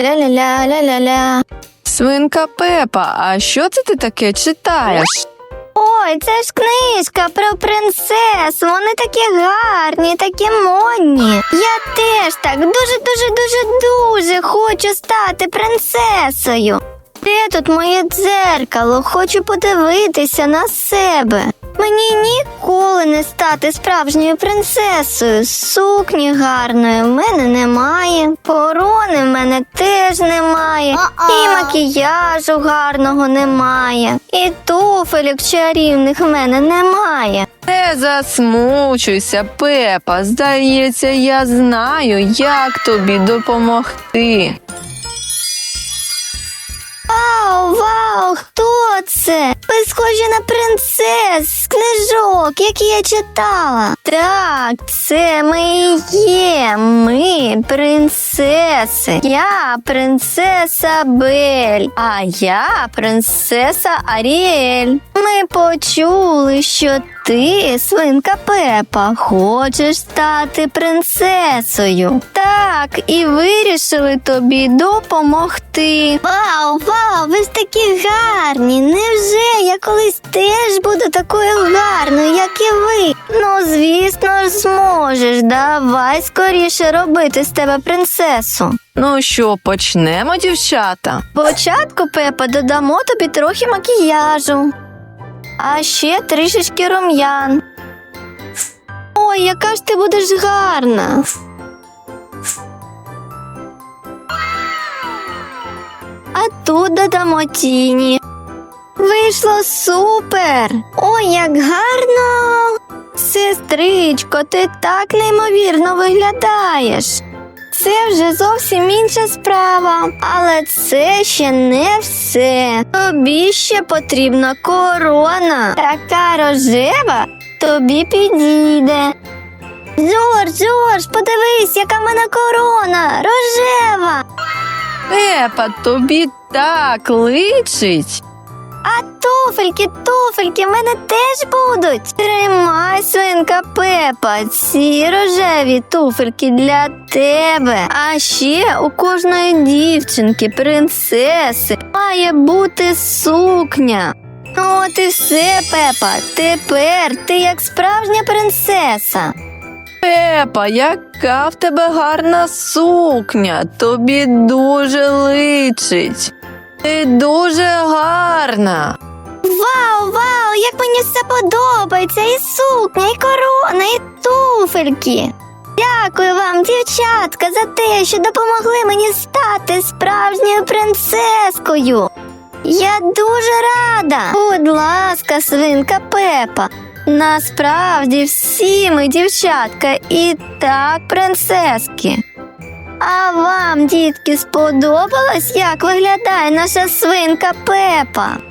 Ля-ля-ля-ля-ля-ля. Свинка Пепа, а що це ти таке читаєш? Ой, це ж книжка про принцес. Вони такі гарні, такі модні. Я теж так дуже, дуже, дуже, дуже хочу стати принцесою. Де тут моє дзеркало? Хочу подивитися на себе. Мені ніколи не стати справжньою принцесою. Сукні гарної в мене немає, в мене теж немає, і макіяжу гарного немає, і туфелек чарівних в мене немає. Не засмучуйся, Пепа. Здається, я знаю, як тобі допомогти. Вау, вау, хто це? Схожі на принцес з книжок, які я читала. Так, це ми є. Ми принцеси. Я принцеса Бель, а я принцеса Аріель. Ми почули, що ти, свинка Пепа, хочеш стати принцесою. Так, і вирішили тобі допомогти. Вау, вау, ви ж такі гарні. Я колись теж буду такою гарною, як і ви? Ну, звісно ж, зможеш. Давай скоріше робити з тебе принцесу. Ну що, почнемо, дівчата? Спочатку, Пепа, додамо тобі трохи макіяжу, а ще трішечки рум'ян. Ой, яка ж ти будеш гарна. А тут додамо тіні. Вийшло супер! Ой, як гарно! Сестричко, ти так неймовірно виглядаєш. Це вже зовсім інша справа, але це ще не все. Тобі ще потрібна корона. Така рожева тобі підійде. Жорж, Жорж, подивись, яка в мене корона, рожева. Пепа, тобі так личить. А туфельки, туфельки в мене теж будуть. Тримай, свинка Пепа, ці рожеві туфельки для тебе. А ще у кожної дівчинки, принцеси, має бути сукня. От і все, Пепа. Тепер ти як справжня принцеса. Пепа, яка в тебе гарна сукня. Тобі дуже личить. Ти дуже гарна. Вау, вау, як мені все подобається, і сукня, і корона, і туфельки. Дякую вам, дівчатка, за те, що допомогли мені стати справжньою принцескою. Я дуже рада. Будь ласка, свинка Пепа. Насправді всі ми, дівчатка, і так принцески. А вам, дітки, сподобалось, як виглядає наша свинка Пепа?